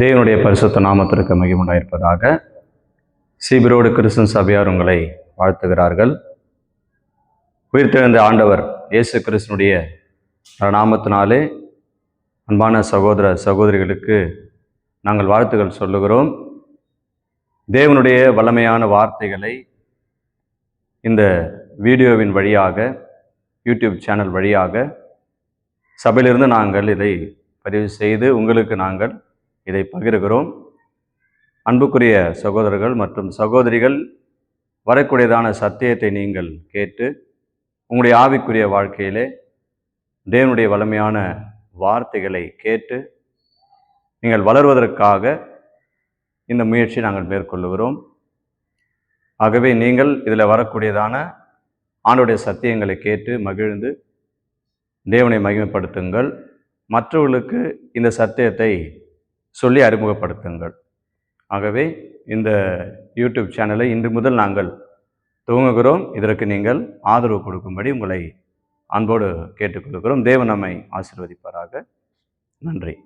தேவனுடைய பரிசுத்த நாமத்திற்கு மகிமுண்டாயிருப்பதாக சீபிரோடு கிறிஸ்தன் சபையார் உங்களை வாழ்த்துகிறார்கள். உயிர்த்தெழுந்த ஆண்டவர் இயேசு கிறிஸ்தனுடைய நாமத்தினாலே அன்பான சகோதர சகோதரிகளுக்கு நாங்கள் வாழ்த்துக்கள் சொல்லுகிறோம். தேவனுடைய வல்லமையான வார்த்தைகளை இந்த வீடியோவின் வழியாக யூடியூப் சேனல் வழியாக சபையிலிருந்து நாங்கள் இதை பதிவு செய்து உங்களுக்கு நாங்கள் இதை பகிர்கிறோம். அன்புக்குரிய சகோதரர்கள் மற்றும் சகோதரிகள் வரக்கூடியதான சத்தியத்தை நீங்கள் கேட்டு உங்களுடைய ஆவிக்குரிய வாழ்க்கையிலே தேவனுடைய வல்லமையான வார்த்தைகளை கேட்டு நீங்கள் வளர்வதற்காக இந்த முயற்சியை நாங்கள் மேற்கொள்ளுகிறோம். ஆகவே நீங்கள் இதில் வரக்கூடியதான ஆண்டுடைய சத்தியங்களை கேட்டு மகிழ்ந்து தேவனை மகிமைப்படுத்துங்கள். மற்றவர்களுக்கு இந்த சத்தியத்தை சொல்லி அறிமுகப்படுத்துங்கள். ஆகவே இந்த யூடியூப் சேனலை இன்று முதல் நாங்கள் துவங்குகிறோம். இதற்கு நீங்கள் ஆதரவு கொடுக்கும்படி உங்களை அன்போடு கேட்டுக்கொள்கிறோம். தேவன் நம்மை ஆசிர்வதிப்பாராக. நன்றி.